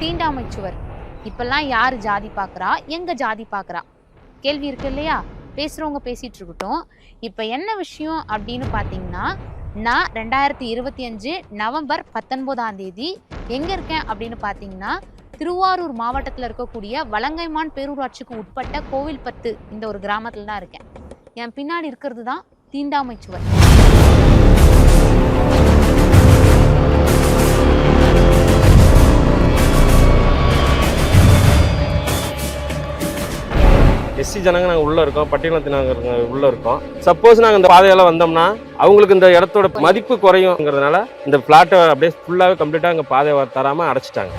தீண்டாமை சுவர் இப்பெல்லாம் யார் ஜாதி பார்க்குறா எங்கே ஜாதி பார்க்குறா கேள்வி இருக்கு இல்லையா? பேசுகிறவங்க பேசிகிட்டு இருக்கட்டும். இப்போ என்ன விஷயம் அப்படின்னு பார்த்தீங்கன்னா நான் ரெண்டாயிரத்தி இருபத்தி அஞ்சு நவம்பர் பத்தொன்பதாம் தேதி எங்கே இருக்கேன் அப்படின்னு பார்த்தீங்கன்னா திருவாரூர் மாவட்டத்தில் இருக்கக்கூடிய வலங்கைமான் பேரூராட்சிக்கு உட்பட்ட கோவில்பத்து இந்த ஒரு கிராமத்தில் தான் இருக்கேன். என் பின்னாடி இருக்கிறது தான் தீண்டாமை சுவர் எஸ்சி ஜனங்க நாங்கள் உள்ளே இருக்கோம் பட்டியலத்தினாங்க உள்ளே இருக்கோம். சப்போஸ் நாங்கள் இந்த பாதையெல்லாம் வந்தோம்னா அவங்களுக்கு இந்த இடத்தோட மதிப்பு குறையுங்கிறதுனால இந்த ஃப்ளாட்டை அப்படியே ஃபுல்லாகவே கம்ப்ளீட்டாக அங்கே பாதை தராமல் அடைச்சிட்டாங்க.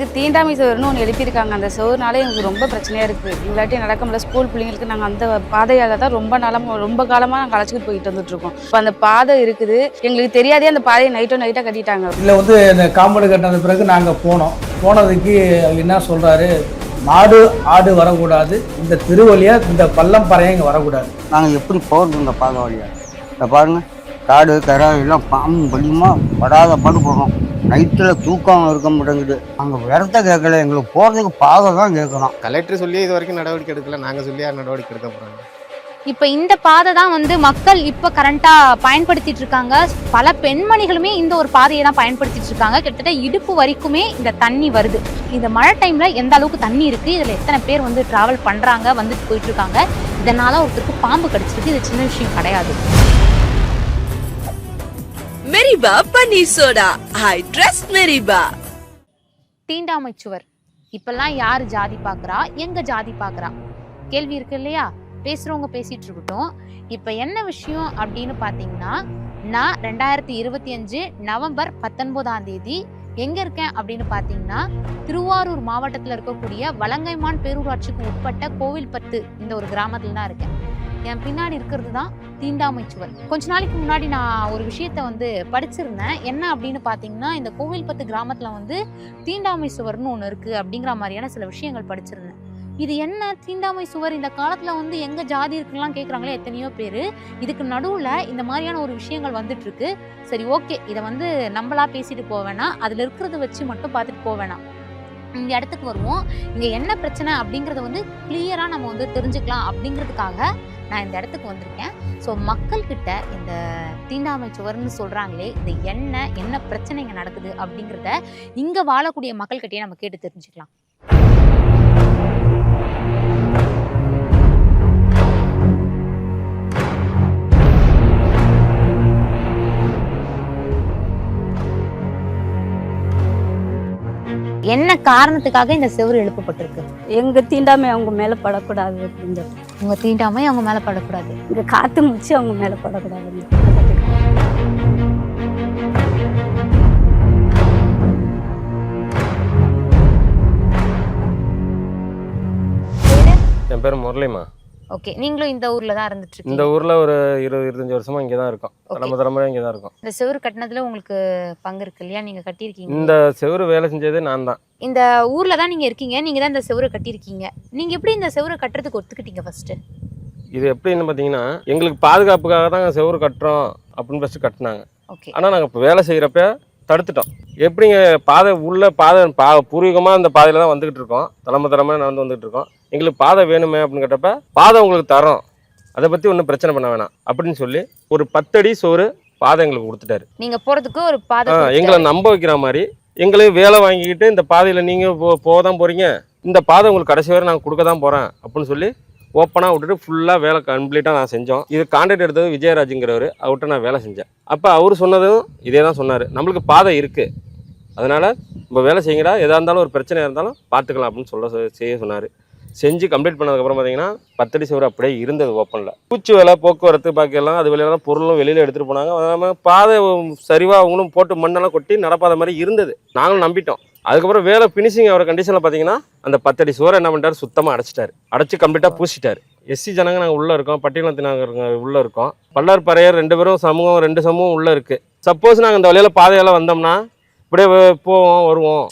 எங்களுக்கு தீண்டாமை சோறுன்னு ஒன்று எழுப்பியிருக்காங்க. அந்த சோறுனால எங்களுக்கு ரொம்ப பிரச்சனையாக இருக்குது இல்லாட்டி நடக்க முடியல ஸ்கூல் பிள்ளைங்களுக்கு நாங்கள் அந்த பாதையால் தான் ரொம்ப நாளமாக ரொம்ப காலமாக நாங்கள் அழைச்சிட்டு போயிட்டு வந்துட்டுருக்கோம். இப்போ அந்த பாதை இருக்குது. எங்களுக்கு தெரியாதே அந்த பாதையை நைட்டோ நைட்டாக கட்டிட்டாங்க. இதில் வந்து இந்த காம்பவுண்டு கட்டினது பிறகு நாங்கள் போனோம். போனதுக்கு அவர் என்ன சொல்கிறாரு மாடு ஆடு வரக்கூடாது. இந்த திருவழியாக இந்த பள்ளம் இங்கே வரக்கூடாது. நாங்கள் எப்படி போகிறது இந்த பாதை வழியாக இந்த பாருங்க. காடு கரை எல்லாம் பாம்பு பலியுமா படாத பாடு போடுறோம் நைட்டில் தூக்கம் இருக்க மாட்டேங்குது. அங்கே விரத்த கேட்கல எங்களுக்கு போகிறதுக்கு பாதை தான் கேட்குறோம் கலெக்டர் சொல்லி இது வரைக்கும் நடவடிக்கை எடுக்கல நாங்கள் சொல்லி யார் நடவடிக்கை எடுக்க போகிறாங்க இப்போ இந்த பாதை தான் வந்து மக்கள் இப்போ கரண்ட்டாக பயன்படுத்திட்டு இருக்காங்க. பல பெண்மணிகளுமே இந்த ஒரு பாதையை தான் பயன்படுத்திட்டு இருக்காங்க. கிட்டத்தட்ட இடுப்பு வரைக்குமே இந்த தண்ணி வருது. இந்த மழை டைம்ல எந்த அளவுக்கு தண்ணி இருக்கு இதுல எத்தனை பேர் வந்து டிராவல் பண்றாங்க வந்துட்டு போயிட்டு இருக்காங்க இதனால ஒருத்தருக்கு பாம்பு கடிச்சிருக்கு இது சின்ன விஷயம் கிடையாது. மெரிபா பன்னீர் சோடா. ஐ ட்ரஸ்ட் மெரிபா. தீண்டாமை சுவர். இப்பெல்லாம் யார் ஜாதி பார்க்குறா எங்க ஜாதி பார்க்குறா கேள்வி இருக்கு இல்லையா? பேசுறவங்க பேசிட்டு இருக்கட்டும். இப்போ என்ன விஷயம் அப்படின்னு பார்த்தீங்கன்னா நான் ரெண்டாயிரத்தி இருபத்தி அஞ்சு நவம்பர் பத்தொன்பதாம் தேதி எங்க இருக்கேன் அப்படின்னு பார்த்தீங்கன்னா திருவாரூர் மாவட்டத்தில் இருக்கக்கூடிய வலங்கைமான் பேரூராட்சிக்கு உட்பட்ட கோவில்பத்து இந்த ஒரு கிராமத்தில் தான் இருக்கேன். என் பின்னாடி இருக்கிறது தான் தீண்டாமை சுவர். கொஞ்ச நாளைக்கு முன்னாடி நான் ஒரு விஷயத்த வந்து படிச்சிருந்தேன். என்ன அப்படின்னு பார்த்தீங்கன்னா இந்த கோவில்பத்து கிராமத்தில் வந்து தீண்டாமை சுவர்னு ஒன்று இருக்குது அப்படிங்கிற மாதிரியான சில விஷயங்கள் படிச்சிருந்தேன். இது என்ன தீண்டாமை சுவர்? இந்த காலத்தில் வந்து எங்கே ஜாதி இருக்குலாம் கேட்குறாங்களே எத்தனையோ பேர். இதுக்கு நடுவில் இந்த மாதிரியான ஒரு விஷயங்கள் வந்துட்டுருக்கு. சரி ஓகே. இதை வந்து நம்மளா பேசிட்டு போவேணா அதில் இருக்கிறத வச்சு மட்டும் பார்த்துட்டு போவேணாம் இந்த இடத்துக்கு வருவோம். இங்கே என்ன பிரச்சனை அப்படிங்கிறத வந்து கிளியராக நம்ம வந்து தெரிஞ்சுக்கலாம் அப்படிங்கிறதுக்காக நான் இந்த இடத்துக்கு வந்திருக்கேன். ஸோ மக்கள்கிட்ட இந்த தீண்டாமை சுவர்னு சொல்கிறாங்களே இது என்ன என்ன பிரச்சனை இங்கே நடக்குது அப்படிங்கிறத இங்கே வாழக்கூடிய மக்கள்கிட்டயே நம்ம கேட்டு தெரிஞ்சுக்கலாம். என்ன காரணத்துக்காக இந்த செவுரு எழுப்பப்பட்டிருக்கு? எங்கள் தீண்டாமை அவங்க மேலே படக்கூடாது அப்படின்னு உங்க தீண்டாமை அவங்க மேல படக்கூடாது. இங்க காற்று முச்சு அவங்க மேலே படக்கூடாது என் பேர் முரளிமா ஓகே நீங்களும் இந்த ஊர்ல தான் இருந்துட்டு இந்த ஊரில் ஒரு இருபது இருபத்தஞ்சி வருஷமா இங்கே தான் இருக்கோம். Okay. தலைமை தலைமுறையாக இங்கே தான் இருக்கோம். இந்த செவுரு கட்டினதுல உங்களுக்கு பங்கு இருக்கு இல்லையா? நீங்க கட்டியிருக்கீங்க. இந்த செவுரு வேலை செஞ்சதே நான் தான். இந்த ஊர்ல தான் நீங்க இருக்கீங்க நீங்க தான் இந்த செவுரு கட்டியிருக்கீங்க. நீங்க எப்படி இந்த செவுரு கட்டுறதுக்கு ஒத்துக்கிட்டீங்க ஃபர்ஸ்ட் இது எப்படின்னு பார்த்தீங்கன்னா எங்களுக்கு பாதுகாப்புக்காக தான் செவுரு கட்டுறோம் அப்படின்னு ஃபஸ்ட்டு கட்டினாங்க. ஓகே ஆனால் நாங்கள் இப்போ வேலை செய்கிறப்ப தடுத்துட்டோம். எப்படிங்க பாதை உள்ள பாதை பா பூர்வீகமாக இந்த பாதையில் தான் வந்துக்கிட்டு இருக்கோம். தலைமை தலைமை நடந்து வந்துகிட்டு இருக்கோம். எங்களுக்கு பாதை வேணுமே அப்படின்னு கேட்டப்ப பாதை உங்களுக்கு தரோம். அதை பற்றி ஒன்றும் பிரச்சனை பண்ண வேணாம் அப்படின்னு சொல்லி ஒரு பத்தடி சோறு பாதை எங்களுக்கு கொடுத்துட்டாரு. நீங்க போறதுக்கு ஒரு பாதை. எங்களை நம்ப வைக்கிற மாதிரி எங்களையும் வேலை வாங்கிக்கிட்டு இந்த பாதையில் நீங்கள் போ போக தான் போகிறீங்க இந்த பாதை உங்களுக்கு கடைசி வரை நான் கொடுக்க தான் போகிறேன் அப்படின்னு சொல்லி ஓப்பனாக விட்டுட்டு ஃபுல்லாக வேலை கம்ப்ளீட்டாக நான் செஞ்சோம். இது கான்ட்ராக்ட் எடுத்தது விஜயராஜுங்கிறவர். அவர்கிட்ட நான் வேலை செஞ்சேன். அப்போ அவர் சொன்னதும் இதே தான் சொன்னார். நம்மளுக்கு பாதை இருக்குது அதனால் நம்ம வேலை செய்யுங்கடா. எதாக இருந்தாலும் ஒரு பிரச்சனை இருந்தாலும் பார்த்துக்கலாம் அப்படின்னு சொல்ல செய்ய சொன்னார். செஞ்சு கம்ப்ளீட் பண்ணதுக்கப்புறம் பார்த்தீங்கன்னா பத்தடி சுவர் அப்படியே இருந்தது ஓப்பனில் பூச்சி வேலை போக்குவரத்து பாக்கியெல்லாம் அது வெளியில பொருளும் வெளியில் எடுத்துகிட்டு போனாங்க. அதனால் பாதை சரிவாக அவங்களும் போட்டு மண்ணெல்லாம் கொட்டி நடப்பாத மாதிரி இருந்தது. நாங்களும் நம்பிட்டோம். அதுக்கப்புறம் வேலை ஃபினிஷிங் அவர் கண்டிஷனில் பார்த்தீங்கன்னா அந்த பத்தடி சுவரை என்ன பண்ணிட்டாரு? சுத்தமாக அடைச்சிட்டாரு. அடைச்சி கம்ப்ளீட்டாக பூசிட்டாரு. எஸ்சி ஜனங்க நாங்கள் உள்ளே இருக்கோம். பட்டியலத்தினாங்க உள்ளே இருக்கோம். பல்லார் பறையர் ரெண்டு பேரும் சமூகம் ரெண்டு சமூகம் உள்ளே இருக்குது சப்போஸ் நாங்கள் இந்த வழியில் பாதையெல்லாம் வந்தோம்னா இப்படியே போவோம் வருவோம்.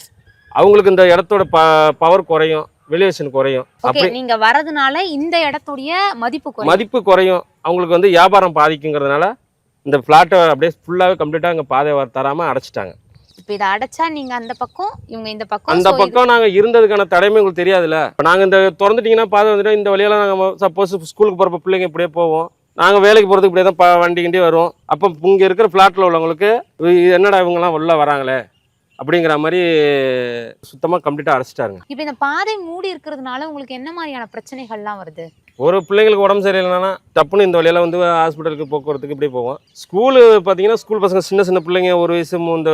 அவங்களுக்கு இந்த இடத்தோட ப பவர் குறையும். வெளியேஷன் குறையும். அப்படி நீங்க வரதுனால இந்த இடத்துடைய மதிப்பு குறையும். மதிப்பு குறையும். அவங்களுக்கு வந்து வியாபாரம் பாதிக்குங்கிறதுனால இந்த பிளாட்டை அப்படியே ஃபுல்லாவே கம்ப்ளீட்டா அங்க பாதை வர- தராம அடைச்சிட்டாங்க. இப்ப இதை அடைச்சா நீங்க அந்த பக்கம் இவங்க இந்த பக்கம் அந்த பக்கம் நாங்க இருந்ததுக்கான தடைமை உங்களுக்கு தெரியாதுல்ல. இப்போ நாங்க இந்த திறந்துட்டீங்கன்னா பாதை வந்துட்டு இந்த வழியால நாங்க சப்போஸ் ஸ்கூலுக்கு போறப்ப பிள்ளைங்க இப்படியே போவோம். நாங்க வேலைக்கு போறதுக்கு இப்படியே தான் வண்டி கிண்டி வரும் அப்போ இங்க இருக்கிற பிளாட்ல உள்ளவங்களுக்கு என்னடா இவங்கெல்லாம் உள்ள வராங்களே? அப்படிங்கிற மாதிரி சுத்தமா கம்ப்ளீட்டா அடைச்சிட்டாருங்க இப்ப இந்த பாதை மூடி இருக்கிறதுனால உங்களுக்கு என்ன மாதிரியான பிரச்சனைகள்லாம் வருது? ஒரு பிள்ளைங்களுக்கு உடம்பு சரியில்லைன்னா டப்புன்னு இந்த வழியில வந்து ஹாஸ்பிட்டலுக்கு போக்குவரத்துக்கு இப்படி போவோம். ஸ்கூலு பார்த்தீங்கன்னா ஸ்கூல் பசங்க சின்ன சின்ன பிள்ளைங்க ஒரு வயசு இந்த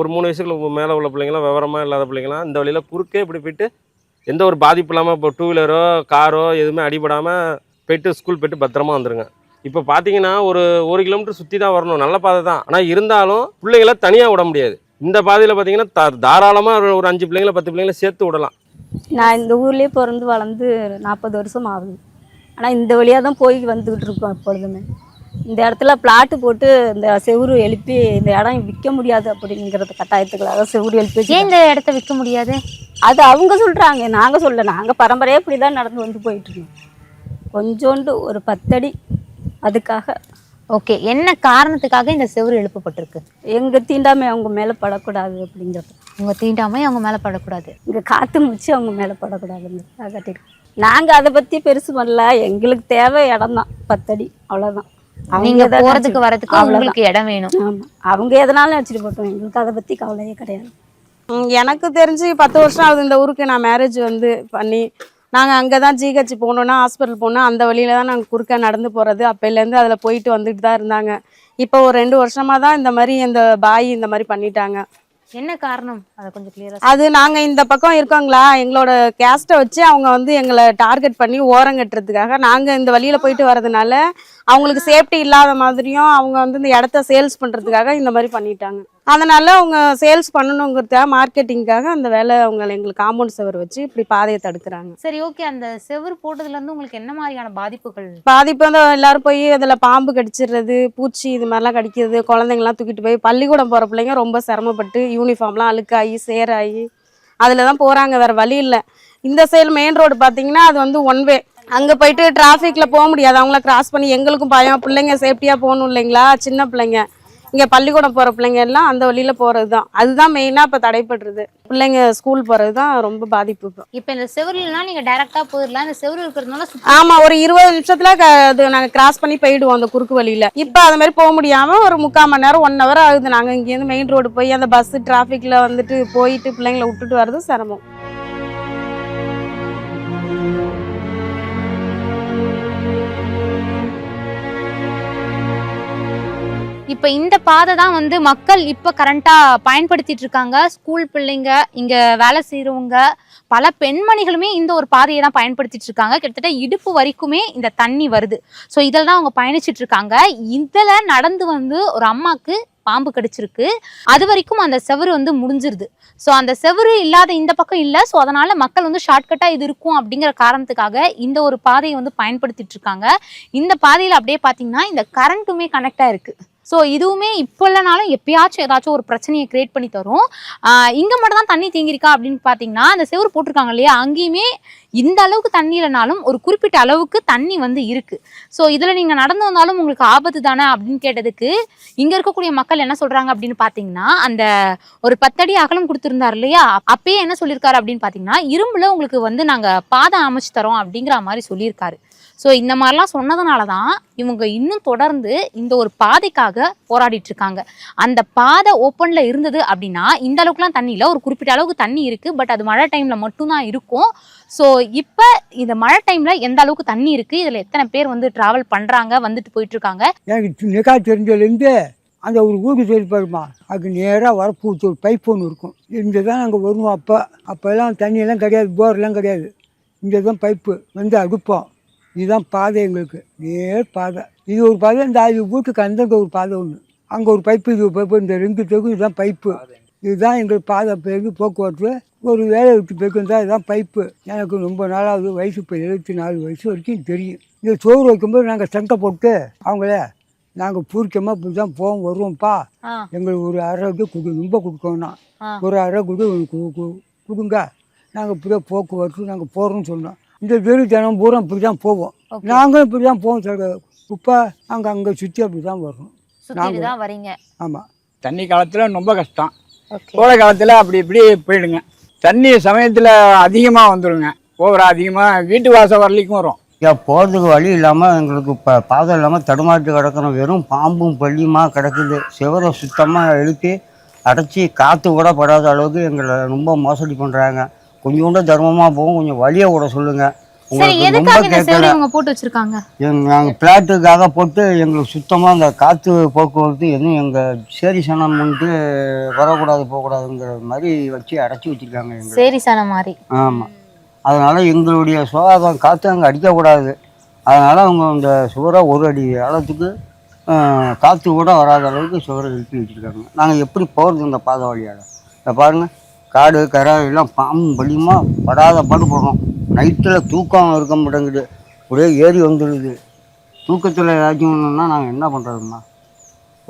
ஒரு மூணு வயசுக்கு மேலே உள்ள பிள்ளைங்களாம் விவரமாக இல்லாத பிள்ளைங்களாம் இந்த வழியில குறுக்கே இப்படி போயிட்டு எந்த ஒரு பாதிப்பு இல்லாமல் இப்போ டூ வீலரோ காரோ எதுவுமே அடிபடாமல் போயிட்டு ஸ்கூல் போயிட்டு பத்திரமா வந்துருங்க. இப்போ பார்த்தீங்கன்னா ஒரு ஒரு கிலோமீட்டர் சுற்றி தான் வரணும். நல்ல பாதை தான். ஆனால் இருந்தாலும் பிள்ளைங்கள தனியாக விட முடியாது. இந்த பாதையில் பார்த்தீங்கன்னா த தாராளமாக ஒரு அஞ்சு பிள்ளைங்கள பத்து பிள்ளைங்கள சேர்த்து விடலாம். நான் இந்த ஊர்லேயே பிறந்து வளர்ந்து நாற்பது வருஷம் ஆகுது. ஆனால் இந்த வழியாக தான் போய் வந்துக்கிட்டு இருக்கோம் எப்பொழுதுமே. இந்த இடத்துல பிளாட்டு போட்டு இந்த செவுரு எழுப்பி இந்த இடம் விற்க முடியாது அப்படிங்கிறது கட்டாயத்துக்காக செவுரு எழுப்பி ஏன். இந்த இடத்த விற்க முடியாது? அது அவங்க சொல்கிறாங்க நாங்கள் சொல்ல நாங்கள் பரம்பரையாக இப்படி தான் நடந்து வந்து போயிட்டுருக்கோம் கொஞ்சோண்டு ஒரு பத்தடி அதுக்காக ஓகே என்ன காரணத்துக்காக இந்த செவுரு எழுப்பப்பட்டிருக்கு? எங்கள் தீண்டாமை அவங்க மேலே படக்கூடாது அப்படிங்கிறது உங்க தீண்டாமை அவங்க மேல படக்கூடாது. இங்கே காற்று முச்சு அவங்க மேலே படக்கூடாதுங்கிறதுக்காக கட்டிருக்கோம் நாங்கள் அதை பற்றி பெருசு பண்ணல. எங்களுக்கு தேவை இடம் தான் பத்தடி அவ்வளோதான் நீங்க போறதுக்கு வரதுக்கு உங்களுக்கு இடம் வேணும். ஆமாம் அவங்க எதனாலும் வச்சுட்டு போட்டோம். எங்களுக்கு அதை பற்றி கவலையே கிடையாது. எனக்கு தெரிஞ்சு பத்து வருஷம் ஆகுது இந்த ஊருக்கு நான் மேரேஜ் வந்து பண்ணி. நாங்கள் அங்கே தான் ஜிஹெச் போகணுன்னா ஹாஸ்பிட்டல் போகணும் அந்த வழியில தான் நாங்கள் குறுக்க நடந்து போகிறது அப்போலேருந்து அதில் போயிட்டு வந்துட்டு தான் இருந்தாங்க. இப்போ ஒரு ரெண்டு வருஷமாக தான் இந்த மாதிரி இந்த பாய் இந்த மாதிரி பண்ணிட்டாங்க. என்ன காரணம்? அதை கொஞ்சம் கிளியரா அது நாங்கள் இந்த பக்கம் இருக்கோங்களா? எங்களோட கேஸ்ட்டை வச்சு அவங்க வந்து எங்களை டார்கெட் பண்ணி ஓரம் கட்டுறதுக்காக நாங்கள் இந்த வழியில் போயிட்டு வரதுனால அவங்களுக்கு சேஃப்டி இல்லாத மாதிரியும் அவங்க வந்து இந்த இடத்த சேல்ஸ் பண்ணுறதுக்காக இந்த மாதிரி பண்ணிட்டாங்க. அதனால அவங்க சேல்ஸ் பண்ணணுங்கிறதுக்காக மார்க்கெட்டிங்காக அந்த வேலை அவங்க எங்களுக்கு காம்பவுண்ட் செவர் வச்சு இப்படி பாதையை தடுக்கிறாங்க. சரி ஓகே. அந்த செவுரு போட்டதுல இருந்து உங்களுக்கு என்ன மாதிரியான பாதிப்புகள்? பாதிப்பு வந்து எல்லாரும் போய் அதில் பாம்பு கடிச்சிடுறது பூச்சி இது மாதிரிலாம் கடிக்கிறது குழந்தைங்கலாம் தூக்கிட்டு போய் பள்ளிக்கூடம் போகிற பிள்ளைங்க ரொம்ப சிரமப்பட்டு யூனிஃபார்ம்லாம் அழுக்காகி சேராகி அதில் தான் போகிறாங்க வேறு வழி இல்லை. இந்த சைடு மெயின் ரோடு பார்த்தீங்கன்னா அது வந்து ஒன் வே அங்கே போயிட்டு டிராஃபிக்கில் போக முடியாது. அவங்கள கிராஸ் பண்ணி எங்களுக்கும் பயம். பிள்ளைங்க சேஃப்டியாக போகணும் இல்லைங்களா? சின்ன பிள்ளைங்க. இங்கே பள்ளிக்கூடம் போகிற பிள்ளைங்க எல்லாம் அந்த வழியில் போகிறது தான் அதுதான் மெயினாக இப்போ தடைப்படுறது பிள்ளைங்க ஸ்கூல் போகிறது தான் ரொம்ப பாதிப்பு இப்போ. இப்ப இந்த செவுருலாம் நீங்க டைரக்டா போயிடலாம் இந்த செவுரு இருக்கிறதுனால சுத்தி- ஆமா ஒரு இருபது நிமிஷத்துல அது நாங்க கிராஸ் பண்ணி போயிடுவோம் அந்த குறுக்கு வழியில. இப்ப அது மாதிரி போக முடியாம ஒரு முக்கால் மணி நேரம் ஒன் ஹவர் ஆகுது. நாங்க இங்கேருந்து மெயின் ரோடு போய் அந்த பஸ் டிராஃபிக்ல வந்துட்டு போயிட்டு பிள்ளைங்களை விட்டுட்டு வர்றது சிரமம். இப்போ இந்த பாதை தான் வந்து மக்கள் இப்போ கரண்ட்டாக பயன்படுத்திட்டு இருக்காங்க. ஸ்கூல் பிள்ளைங்க இங்கே வேலை செய்கிறவங்க பல பெண்மணிகளுமே இந்த ஒரு பாதையை தான் பயன்படுத்திட்டு இருக்காங்க. கிட்டத்தட்ட இடுப்பு வரைக்குமே இந்த தண்ணி வருது. ஸோ இதில் தான் அவங்க பயணிச்சிட்டு இருக்காங்க. இதில் நடந்து வந்து ஒரு அம்மாக்கு பாம்பு கடிச்சிருக்கு. அது வரைக்கும் அந்த செவுரு வந்து முடிஞ்சிருது. ஸோ அந்த செவுரு இல்லாத இந்த பக்கம் இல்லை. ஸோ அதனால மக்கள் வந்து ஷார்ட்கட்டாக இது இருக்கும் அப்படிங்கிற காரணத்துக்காக இந்த ஒரு பாதையை வந்து பயன்படுத்திட்டு இருக்காங்க. இந்த பாதையில் அப்படியே பார்த்தீங்கன்னா இந்த கரண்ட்டுமே கனெக்டாக இருக்குது ஸோ இதுவுமே இப்போ இல்லைனாலும் எப்பயாச்சும் ஏதாச்சும் ஒரு பிரச்சனையை கிரியேட் பண்ணி தரும். இங்கே மட்டும் தான் தண்ணி தேங்கியிருக்கா அப்படின்னு பார்த்தீங்கன்னா அந்த செவுரு போட்டிருக்காங்க இல்லையா? அங்கேயுமே இந்த அளவுக்கு தண்ணி இல்லைனாலும் ஒரு குறிப்பிட்ட அளவுக்கு தண்ணி வந்து இருக்குது ஸோ இதில் நீங்கள் நடந்து வந்தாலும் உங்களுக்கு ஆபத்து தானே அப்படின்னு கேட்டதுக்கு இங்கே இருக்கக்கூடிய மக்கள் என்ன சொல்கிறாங்க அப்படின்னு பார்த்தீங்கன்னா அந்த ஒரு பத்தடி அகலம் கொடுத்துருந்தார் இல்லையா? அப்பயே என்ன சொல்லியிருக்காரு அப்படின்னு பார்த்தீங்கன்னா இரும்பில் உங்களுக்கு வந்து நாங்கள் பாதை அமைச்சு தரோம் அப்படிங்கிற மாதிரி சொல்லியிருக்காரு. ஸோ இந்த மாதிரிலாம் சொன்னதுனால தான் இவங்க இன்னும் தொடர்ந்து இந்த ஒரு பாதைக்காக போராடிட்டு இருக்காங்க அந்த பாதை ஓப்பனில் இருந்தது அப்படின்னா இந்த அளவுக்குலாம் தண்ணி இல்லை. ஒரு குறிப்பிட்ட அளவுக்கு தண்ணி இருக்குது பட் அது மழை டைமில் மட்டும்தான் இருக்கும். ஸோ இப்போ இந்த மழை டைமில் எந்த அளவுக்கு தண்ணி இருக்குது இதில் எத்தனை பேர் வந்து ட்ராவல் பண்ணுறாங்க வந்துட்டு போயிட்டுருக்காங்க. எனக்கு நிகா தெரிஞ்சதுலேருந்து அந்த ஒரு ஊருக்கு சரி பாருமா. அதுக்கு நேராக வரப்பூத்து ஒரு பைப் ஒன்று இருக்கும். இங்கே தான் நாங்கள் வருவோம் அப்போ. அப்போல்லாம் தண்ணியெல்லாம் கிடையாது போர்லாம் கிடையாது. இங்கே தான் பைப்பு வந்து அடுப்போம். இதுதான் பாதை எங்களுக்கு. நேர் பாதை. இது ஒரு பாதை இந்த அது வீட்டுக்கு அந்தங்க ஒரு பாதை ஒன்று அங்கே ஒரு பைப்பு இது பைப்பு இந்த ரெண்டு தெருக்கும் இதுதான் பைப்பு. இதுதான் எங்களுக்கு பாதை பேருக்கு போக்குவரத்து? ஒரு வேலை விட்டு போய்க்கு தான் இதுதான் பைப்பு. எனக்கு ரொம்ப நாளாவது வயசு இப்போ எழுபத்தி நாலு வயசு வரைக்கும் தெரியும். இந்த சோறு வைக்கும்போது நாங்கள் சங்கை போட்டு அவங்கள நாங்கள் பூரிக்கமாக இப்படி தான் போவோம் வருவோம்ப்பா. எங்களுக்கு ஒரு அரை இது கொடு ரொம்ப கொடுக்கணும்னா. ஒரு அரை கொடு கொடுங்க. நாங்கள் இப்படி தான் போக்குவரத்து நாங்கள் போகிறோம்னு சொன்னோம். இந்த தெரு தினம் பூரா இப்படி தான் போவோம். நாங்களும் இப்படி தான் போவோம் சார் இப்போ அங்கே அங்கே சுற்றி அப்படி தான் சுத்திட்டு தான் வரீங்க. ஆமாம் தண்ணி காலத்தில் ரொம்ப கஷ்டம். ஓகே. கோடை காலத்தில் அப்படி இப்படி போயிடுங்க. தண்ணி சமயத்தில் அதிகமாக வந்துடுங்க ஓவரா அதிகமாக வீட்டு வாசல் வரலைக்கும் வரும். ஏன் போகிறதுக்கு வழி இல்லாமல் எங்களுக்கு இப்போ பாதை இல்லாமல் தடுமாற்றி கிடக்கிறோம். வெறும் பாம்பும் பள்ளியுமா கிடக்குது. சிவரை சுத்தமாக எழுப்பி அடைச்சி காற்று கூட படாத அளவுக்கு எங்களை ரொம்ப மோசடி பண்ணுறாங்க கொஞ்சோண்டு தர்மமாக போகும் கொஞ்சம் வழியை விட சொல்லுங்கள் நாங்கள் பிளாட்டுக்காக போட்டு எங்களுக்கு சுத்தமாக இந்த காற்று போக்குவரத்து எதுவும் எங்கள் சேரி சனம் வந்துட்டு வரக்கூடாது போகக்கூடாதுங்கிற மாதிரி வச்சு அடைச்சி வச்சுருக்காங்க சரி சன மாதிரி. ஆமாம் அதனால் எங்களுடைய சுகாதாரம் காற்று அங்கே அடிக்கக்கூடாது. அதனால் அவங்க இந்த சுவரை ஒரு அடி ஆழத்துக்கு ஆஹ், காற்று கூட வராத அளவுக்கு சுவரை எழுப்பி வச்சுருக்காங்க. நாங்கள் எப்படி போகிறது இந்த பாதை வழியால்? இதை பாருங்கள் காடு கரை எல்லாம் பாம்பும் பலியுமா படாத பாடு போடுறோம். நைட்டில் தூக்கம் இருக்க மாட்டேங்குது. ஒரே ஏறி வந்துடுது தூக்கத்தில் ஏதாச்சும் ஒன்றுன்னா நாங்கள் என்ன பண்ணுறதும்மா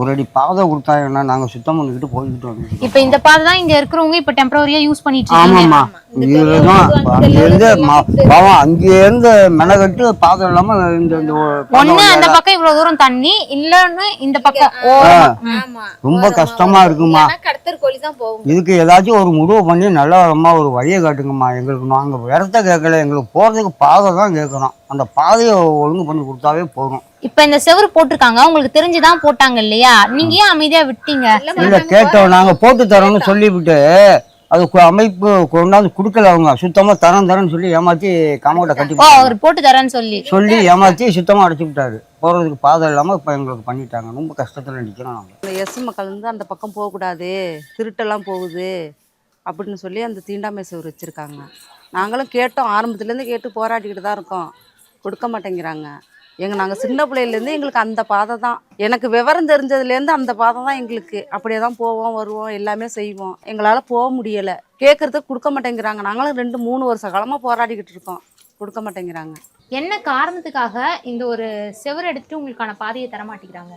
ஒரு அடி பாதை கொடுத்தாங்கன்னா நாங்கள் சுத்தம் பண்ணிக்கிட்டு போய்கிட்டு வந்துருக்கோம். இப்ப இந்த பாதை தான் இங்க இருக்கிறவங்க இப்ப டெம்பரரியா யூஸ் பண்ணிட்டு ஆமாம்மா. அங்கேருந்து ம- பாவம் அங்கேருந்து மெனக்கட்டு பாதை இல்லாமல் இந்த ஒண்ணு அந்த பக்கம் இவ்வளவு தூரம் தண்ணி இல்லன்னு இந்த பக்கம். ரொம்ப கஷ்டமா இருக்குமா? இதுக்கு ஏதாச்சும் ஒரு முடிவு பண்ணி நல்ல விதமா ஒரு வழியை காட்டுங்கம்மா. எங்களுக்கு நாங்கள் இடத்த கேட்கல. எங்களுக்கு போகிறதுக்கு பாதை தான் கேட்குறோம். அந்த பாதையை ஒழுங்கு பண்ணி கொடுத்தாவே போதும். இப்ப இந்த செவரு போட்டிருக்காங்க. உங்களுக்கு தெரிஞ்சுதான் போட்டாங்க இல்லையா? நீங்க ஏன் அமைதியா விட்டீங்க? இல்லை கேட்டோம். நாங்கள் போட்டு தரோம்னு சொல்லிவிட்டு அது அமைப்பு கொண்டாந்து கொடுக்கல அவங்க. சுத்தமாக தரம் தரேன்னு சொல்லி ஏமாற்றி காமௌண்ட்டை கட்டி. அவர் போட்டு தரேன்னு சொல்லி. சொல்லி ஏமாற்றி சுத்தமாக அடைச்சி விட்டாரு. போகிறதுக்கு பாதை இல்லாமல் இப்போ எங்களுக்கு பண்ணிட்டாங்க. ரொம்ப கஷ்டத்தில் நிற்கிறோம் நாங்கள் இந்த எஸ் மக்கள் வந்து அந்த பக்கம் போகக்கூடாது திருட்டெல்லாம் போகுது. அப்படின்னு சொல்லி அந்த தீண்டாமை சுவர் வச்சுருக்காங்க. நாங்களும் கேட்டோம். ஆரம்பத்துலேருந்து கேட்டு போராடிக்கிட்டு தான் இருக்கோம். கொடுக்க மாட்டேங்கிறாங்க. எங்கள் நாங்கள் சின்ன பிள்ளையிலேருந்து எங்களுக்கு அந்த பாதை தான். எனக்கு விவரம் தெரிஞ்சதுலேருந்து அந்த பாதை தான் எங்களுக்கு. அப்படியே தான் போவோம் வருவோம் எல்லாமே செய்வோம். எங்களால் போக முடியலை. கேட்குறதுக்கு கொடுக்க மாட்டேங்கிறாங்க. நாங்களும் ரெண்டு மூணு வருஷ காலமாக போராடிக்கிட்டு இருக்கோம். கொடுக்க மாட்டேங்கிறாங்க. என்ன காரணத்துக்காக இந்த ஒரு செவரு எடுத்துட்டு உங்களுக்கான பாதையை தர மாட்டேங்கிறாங்க?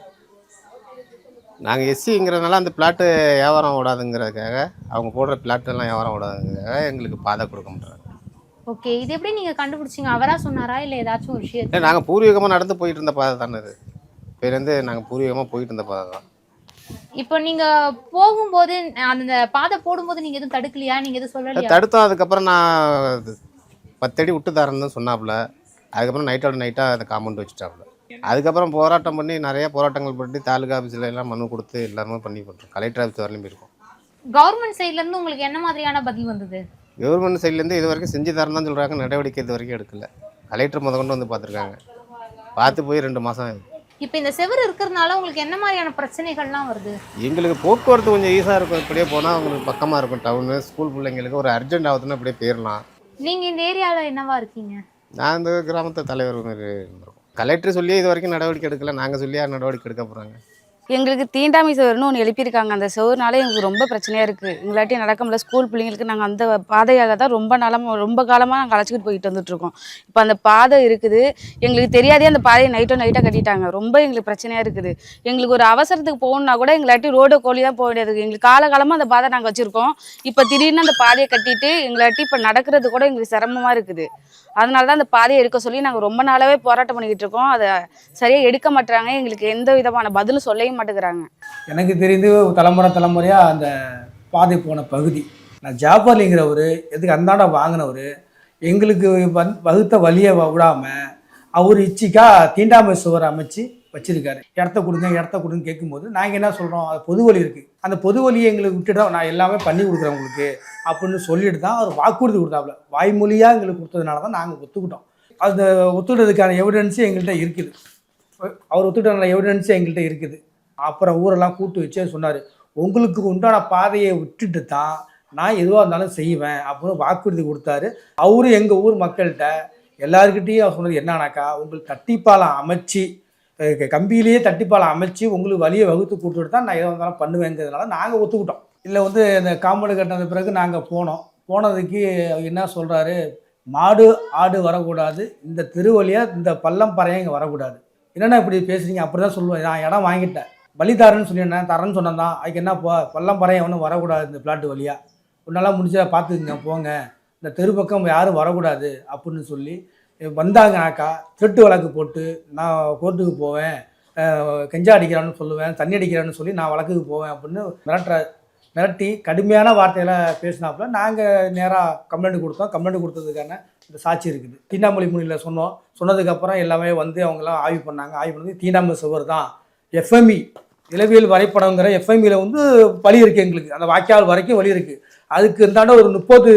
நாங்கள் எஸ்சிங்கிறதுனால அந்த பிளாட்டு வியாபாரம் ஓடாதுங்கிறதுக்காக அவங்க போடுற பிளாட்டெல்லாம் வியாபாரம் ஓடாதுங்கிறதுக்காக எங்களுக்கு பாதை கொடுக்க மாட்டாங்க ஓகே இது எப்படி நீங்க கண்டுபிடிச்சீங்க? அவரா சொன்னாரா? இல்ல ஏதாச்சும் ஒரு விஷயம் இல்லை நாங்கள் பூர்வீகமாக நடந்து போயிட்டு இருந்த பாதை தானே இது. இப்போலேருந்து நாங்கள் பூர்வீகமாக போயிட்டு இருந்த பாதை தான். இப்போ நீங்க போகும்போது அந்த பாதை போடும்போது நீங்க எதுவும் தடுக்கலையா? நீங்க எதுவும் சொல்லலையா? தடுத்தோம். அதுக்கப்புறம் நான் பத்தடி விட்டு தரேன்னு சொன்னாப்புல. அதுக்கப்புறம் நைட்டோட நைட்டாக அந்த காம்பவுண்ட் வச்சுட்டாப்புல. அதுக்கப்புறம் போராட்டம் பண்ணி நிறைய போராட்டங்கள் பண்ணி தாலுகா ஆஃபீஸில் எல்லாம் மனு கொடுத்து எல்லாமே பண்ணி பண்ணுறோம் கலெக்டர் ஆஃபீஸ் வரலையும் போயிருக்கோம். கவர்மெண்ட் சைடுல இருந்து உங்களுக்கு என்ன மாதிரியான பதில் வந்தது? கவர்மெண்ட் சைட்லேருந்து இது வரைக்கும் செஞ்சு தரேன் தான் சொல்கிறாங்க நடவடிக்கை இது வரைக்கும் எடுக்கல. கலெக்டர் முத கொண்டு வந்து பார்த்துருக்காங்க. பார்த்து போய் ரெண்டு மாதம் இப்போ இந்த செவரு இருக்கிறதுனால உங்களுக்கு என்ன மாதிரியான பிரச்சனைகள்லாம் வருது? எங்களுக்கு போக்குவரத்து கொஞ்சம் ஈஸியாக இருக்கும். இப்படியே போனால் அவங்களுக்கு பக்கமாக இருக்கும் டவுனு ஸ்கூல் பிள்ளைங்களுக்கு ஒரு அர்ஜென்ட் ஆகுதுன்னா அப்படியே போயிடலாம் நீங்க இந்த ஏரியால என்னவா இருக்கீங்க? நான் இந்த கிராமத்து தலைவர் கலெக்டர் சொல்லி இது வரைக்கும் நடவடிக்கை எடுக்கல. நாங்கள் சொல்லி யார் நடவடிக்கை எடுக்க போகிறாங்க எங்களுக்கு தீண்டாமை சோறுன்னு ஒன்று எழுப்பியிருக்காங்க. அந்த சோறுனால எங்களுக்கு ரொம்ப பிரச்சனையாக இருக்குது எங்களாட்டி நடக்க முடியல. ஸ்கூல் பிள்ளைங்களுக்கு நாங்கள் அந்த பாதையாக தான் ரொம்ப நாளமாக ரொம்ப காலமாக நாங்கள் அழைச்சிக்கிட்டு போயிட்டு வந்துட்டுருக்கோம். இப்போ அந்த பாதை இருக்குது. எங்களுக்கு தெரியாதே அந்த பாதையை நைட்டோ நைட்டாக கட்டிட்டாங்க. ரொம்ப எங்களுக்கு பிரச்சனையாக இருக்குது. எங்களுக்கு ஒரு அவசரத்துக்கு போகணுன்னா கூட எங்களாட்டி ரோடு கோழி தான் போக வேண்டியது எங்களுக்கு காலகாலமாக அந்த பாதை நாங்கள் வச்சுருக்கோம். இப்போ திடீர்னு அந்த பாதையை கட்டிட்டு எங்களாட்டி இப்போ நடக்கிறது கூட எங்களுக்கு சிரமமாக இருக்குது. அதனால தான் அந்த பாதையை எடுக்க சொல்லி நாங்கள் ரொம்ப நாளாகவே போராட்டம் பண்ணிக்கிட்டு இருக்கோம். அதை சரியாக எடுக்க மாட்டுறாங்க. எங்களுக்கு எந்த விதமான பதிலும் சொல்லவே மாட்டேங்கிறாங்க. எனக்கு தெரிந்து தலைமுறை தலைமுறையாக அந்த பாதை போன பகுதி. நான் ஜாபாலிங்கிறவர் எதுக்கு அந்தாண்ட வாங்கினவர் எங்களுக்கு வந் வகுத்த வழியை விடாமல் அவர் இச்சிக்கா தீண்டாமை சுவர் அமைச்சு வச்சிருக்காரு. இடத்த கொடுங்க இடத்த கொடுங்க கேட்கும்போது நாங்கள் என்ன சொல்கிறோம் அது பொது வழி இருக்குது அந்த பொது வழியை எங்களுக்கு விட்டுட்டா நான் எல்லாமே பண்ணி கொடுக்குறேன் உங்களுக்கு அப்படின்னு சொல்லிட்டு தான் அவர் வாக்குறுதி கொடுத்தாப்புல. வாய்மொழியாக எங்களுக்கு கொடுத்ததுனால தான் நாங்கள் ஒத்துக்கிட்டோம். அந்த ஒத்துக்கிட்டதுக்கான எவிடன்ஸு எங்கள்கிட்ட இருக்குது. அவர் ஒத்துக்கிட்டான எவிடன்ஸு எங்கள்கிட்ட இருக்குது. அப்புறம் ஊரெல்லாம் கூட்டு வச்சே சொன்னார். உங்களுக்கு உண்டான பாதையை விட்டுட்டு தான் நான் எதுவாக இருந்தாலும் செய்வேன் அப்படின்னு வாக்குறுதி கொடுத்தாரு. அவரும் எங்கள் ஊர் மக்கள்கிட்ட எல்லாருக்கிட்டேயும் அவர் சொன்னது என்னன்னாக்கா உங்களுக்கு தட்டிப்பாலம் அமைச்சு கம்பியிலேயே தட்டிப்பாலை அமைச்சு உங்களுக்கு வழியை வகுத்து கொடுத்துட்டு தான் நான் எதை வந்தாலும் பண்ணுவேங்கிறதுனால நாங்கள் ஒத்துக்கிட்டோம். இல்லை வந்து இந்த காம்பவுண்டு கட்டினது பிறகு நாங்கள் போனோம். போனதுக்கு அவர் என்ன சொல்கிறாரு மாடு ஆடு வரக்கூடாது. இந்த திருவழியாக இந்த பள்ளம் பறையை இங்கே வரக்கூடாது. என்னென்ன இப்படி பேசுறீங்க? அப்படி தான் சொல்லுவேன். நான் இடம் வாங்கிட்டேன். வழி தரேன்னு சொல்லியிருந்தேன் தரேன்னு சொன்னேன் தான். அதுக்கு என்ன போ பள்ளம் பறையை ஒன்றும் வரக்கூடாது இந்த பிளாட்டு வழியாக உன்னால முடிஞ்சதை பார்த்துக்குங்க போங்க. இந்த தெரு பக்கம் யாரும் வரக்கூடாது அப்படின்னு சொல்லி வந்தாங்கனாக்கா திருட்டு வழக்கு போட்டு நான் கோர்ட்டுக்கு போவேன் அஹ் கெஞ்சா அடிக்கிறான்னு சொல்லுவேன் தண்ணி அடிக்கிறான்னு சொல்லி நான் வழக்குக்கு போவேன் அப்படின்னு மிரட்டுற மிரட்டி கடுமையான வார்த்தையில் பேசினாப்புல நாங்கள் நேராக கம்ப்ளைண்ட் கொடுத்தோம். கம்ப்ளைண்ட் கொடுத்ததுக்கான இந்த சாட்சி இருக்குது. தீண்டாமொழி முனியில் சொன்னோம். சொன்னதுக்கப்புறம் எல்லாமே வந்து அவங்களாம் ஆய்வு பண்ணாங்க. ஆய்வு பண்ணது தீண்டாமை சுவர் தான். எஃப்எம்இ இளவியல் வரைபடங்கிற எஃப்எம்இல வந்து வழி இருக்குது எங்களுக்கு. அந்த வாய்க்கால் வரைக்கும் வழி இருக்குது அதுக்கு இருந்தாண்ட ஒரு முப்பது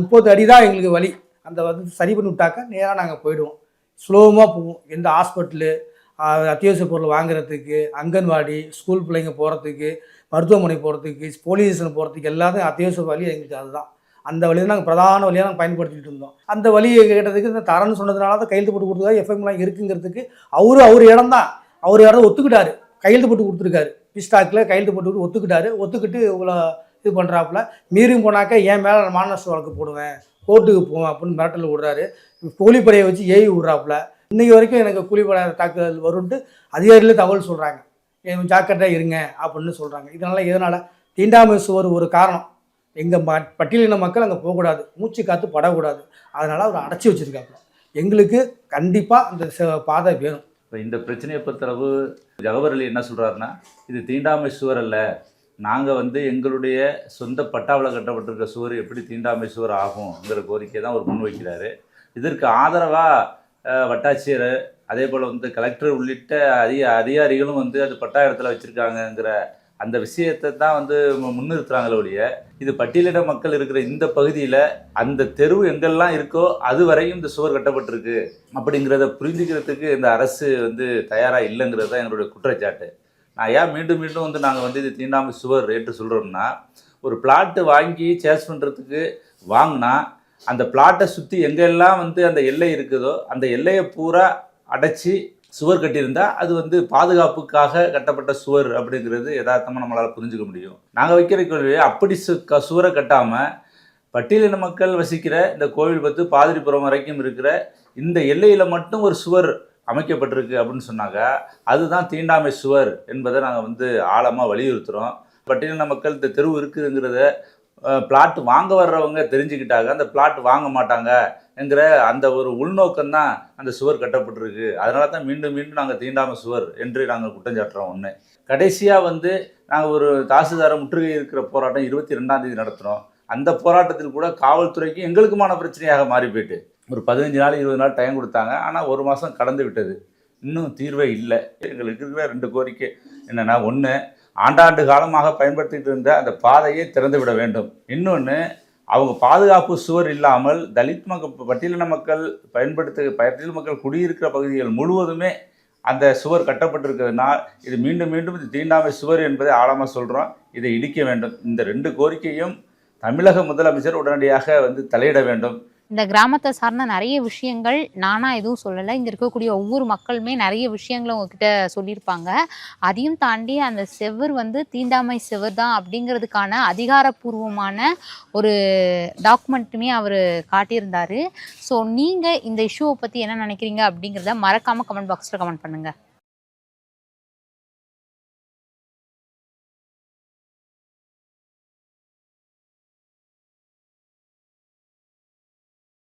முப்பது அடி தான் எங்களுக்கு வழி. அந்த வந்து சரி பண்ணி விட்டாக்க நேராக நாங்கள் போயிடுவோம். ஸ்லோவாக போவோம். எந்த ஹாஸ்பிட்டலு அத்தியாவசிய பொருள் வாங்குறதுக்கு அங்கன்வாடி ஸ்கூல் பிள்ளைங்க போகிறதுக்கு மருத்துவமனை போகிறதுக்கு போலீஸ் ஸ்டேஷன் போகிறதுக்கு எல்லாத்தையும் அத்தியாவசிய வழி எங்களுக்கு அதுதான். அந்த வழியை நாங்கள் பிரதான வழியாக நாங்கள் பயன்படுத்திகிட்டு இருந்தோம். அந்த வழியை கேட்டதுக்கு இந்த தரன்னு சொன்னதுனால தான் கையெழுத்து போட்டு கொடுத்ததா எஃப்எம்லாம் இருக்குங்கிறதுக்கு அவரு அவர் இடம் தான். அவர் இடம் ஒத்துக்கிட்டாரு. கையெழுத்து போட்டு கொடுத்துருக்காரு. பிஸ்டாக்கில் கையெழுத்து போட்டு ஒத்துக்கிட்டாரு. ஒத்துக்கிட்டு இவ்வளோ இது பண்ணுறாப்புல மீறியும் போனாக்கா என் மேலே நான் வழக்கு போடுவேன். கோர்ட்டுக்கு போவோம் அப்படின்னு மிரட்டல் விடுறாரு. கூலிப்படையை வச்சு ஏவி விடுறாப்புல. இன்றைக்கி வரைக்கும் எனக்கு கூலிப்படை தாக்குதல் வரும்ட்டு அதிகாரிகளே தகவல் சொல்கிறாங்க ஜாக்கிரட்டாக இருங்க அப்படின்னு சொல்கிறாங்க இதனால் எதனால்? தீண்டாமை சுவர் ஒரு காரணம். எங்கள் ம பட்டியலின மக்கள் அங்கே போகக்கூடாது. மூச்சு காற்று படக்கூடாது. அதனால் அவர் அடைச்சி வச்சுருக்காப்புல. எங்களுக்கு கண்டிப்பாக அந்த ச- பாதை வேணும். இப்போ இந்த பிரச்சனையை பொறுத்தளவு ஜவஹர் அலி என்ன சொல்கிறாருன்னா இது தீண்டாமை சுவர் அல்ல. நாங்கள் வந்து எங்களுடைய சொந்த பட்டாவில் கட்டப்பட்டிருக்க சுவர் எப்படி தீண்டாமை சுவர் ஆகுங்கிற கோரிக்கை தான் அவர் முன்வைக்கிறாரு இதற்கு ஆதரவாக வட்டாட்சியர் அதே போல் வந்து கலெக்டர் உள்ளிட்ட அதிக அதிகாரிகளும் வந்து அது பட்டா இடத்துல வச்சுருக்காங்கங்கிற அந்த விஷயத்தை தான் வந்து முன்னிறுத்துறாங்களே ஒழிய இது பட்டியலிட மக்கள் இருக்கிற இந்த பகுதியில் அந்த தெரு எங்கெல்லாம் இருக்கோ அது வரையும் இந்த சுவர் கட்டப்பட்டிருக்கு. அப்படிங்கிறத புரிஞ்சுக்கிறதுக்கு இந்த அரசு வந்து தயாராக இல்லைங்கிறது தான் எங்களுடைய குற்றச்சாட்டு. ஏன் மீண்டும் மீண்டும் வந்து நாங்கள் வந்து இது தீண்டாமை சுவர் என்று சொல்கிறோம்னா ஒரு பிளாட்டு வாங்கி சேஸ் பண்ணுறதுக்கு வாங்கினா அந்த பிளாட்டை சுற்றி எங்கெல்லாம் வந்து அந்த எல்லை இருக்குதோ அந்த எல்லையை பூரா அடைச்சி சுவர் கட்டியிருந்தா அது வந்து பாதுகாப்புக்காக கட்டப்பட்ட சுவர் அப்படிங்கிறது யதார்த்தமாக நம்மளால் புரிஞ்சுக்க முடியும். நாங்கள் வைக்கிற கேள்வி அப்படி சு க சுவரை கட்டாமல் பட்டியலின மக்கள் வசிக்கிற இந்த கோவில் பத்து பாதிரிபுரம் வரைக்கும் இருக்கிற இந்த எல்லையில் மட்டும் ஒரு சுவர் அமைக்கப்பட்டிருக்கு அப்படின்னு சொன்னாங்க. அதுதான் தீண்டாமை சுவர் என்பதை நாங்கள் வந்து ஆழமாக வலியுறுத்துகிறோம் பட்டியலின மக்கள் இந்த தெருவு இருக்குதுங்கிறத பிளாட் வாங்க வர்றவங்க தெரிஞ்சுக்கிட்டாங்க. அந்த பிளாட் வாங்க மாட்டாங்க என்கிற அந்த ஒரு உள்நோக்கம் தான் அந்த சுவர் கட்டப்பட்டிருக்கு. அதனால தான் மீண்டும் மீண்டும் நாங்கள் தீண்டாமை சுவர் என்று நாங்கள் குற்றஞ்சாட்டுறோம் ஒன்று கடைசியாக வந்து நாங்கள் ஒரு தாசில்தார முற்றுகை இருக்கிற போராட்டம் இருபத்தி ரெண்டாம் தேதி நடத்துகிறோம் அந்த போராட்டத்தில் கூட காவல்துறைக்கு எங்களுக்குமான பிரச்சனையாக மாறி போயிட்டு. ஒரு பதினஞ்சு நாள் இருபது நாள் டைம் கொடுத்தாங்க. ஆனால் ஒரு மாதம் கடந்து விட்டது. இன்னும் தீர்வே இல்லை. எங்களுக்கு இருக்கிற ரெண்டு கோரிக்கை என்னென்னா ஒன்று ஆண்டாண்டு காலமாக பயன்படுத்திட்டு இருந்த அந்த பாதையை திறந்து விட வேண்டும். இன்னொன்று அவங்க பாதுகாப்பு சுவர் இல்லாமல் தலித் மக்கள் பட்டியலின மக்கள் பயன்படுத்த பட்டியல் மக்கள் குடியிருக்கிற பகுதிகள் முழுவதுமே அந்த சுவர் கட்டப்பட்டிருக்கிறதுனால் இது மீண்டும் மீண்டும் இது தீண்டாமை சுவர் என்பதை ஆழமாக சொல்கிறோம் இதை இடிக்க வேண்டும். இந்த ரெண்டு கோரிக்கையும் தமிழக முதலமைச்சர் உடனடியாக வந்து தலையிட வேண்டும். இந்த கிராமத்தை சார்ந்த நிறைய விஷயங்கள் நானா எதுவும் சொல்லலை. இங்கே இருக்கக்கூடிய ஒவ்வொரு மக்களுமே நிறைய விஷயங்களை உங்ககிட்ட சொல்லியிருப்பாங்க. அதையும் தாண்டி அந்த செவர் வந்து தீண்டாமை செவர் தான் அப்படிங்கிறதுக்கான அதிகாரப்பூர்வமான ஒரு டாக்குமெண்ட்டுமே அவர் காட்டியிருந்தார். ஸோ நீங்கள் இந்த இஷ்யூவை பற்றி என்ன நினைக்கிறீங்க அப்படிங்கிறத மறக்காமல் கமெண்ட் பாக்ஸில் கமெண்ட் பண்ணுங்கள்